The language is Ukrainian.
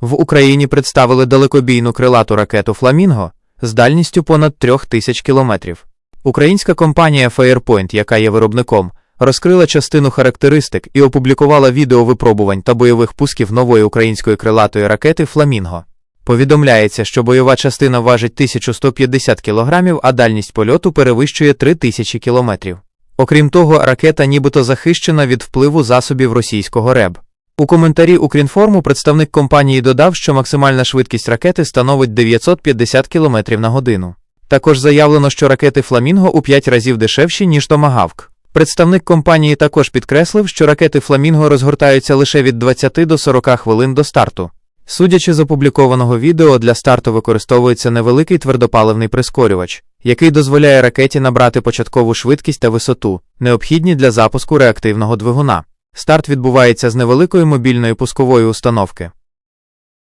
В Україні представили далекобійну крилату ракету Фламінго з дальністю понад 3000 кілометрів. Українська компанія Firepoint, яка є виробником, розкрила частину характеристик і опублікувала відео випробувань та бойових пусків нової української крилатої ракети Фламінго. Повідомляється, що бойова частина важить 1150 кг, а дальність польоту перевищує 3000 км. Окрім того, ракета нібито захищена від впливу засобів російського РЕБ. У коментарі Укрінформу представник компанії додав, що максимальна швидкість ракети становить 950 км на годину. Також заявлено, що ракети Фламінго у 5 разів дешевші, ніж Томагавк. Представник компанії також підкреслив, що ракети Фламінго розгортаються лише від 20 до 40 хвилин до старту. Судячи з опублікованого відео, для старту використовується невеликий твердопаливний прискорювач, який дозволяє ракеті набрати початкову швидкість та висоту, необхідні для запуску реактивного двигуна. Старт відбувається з невеликої мобільної пускової установки.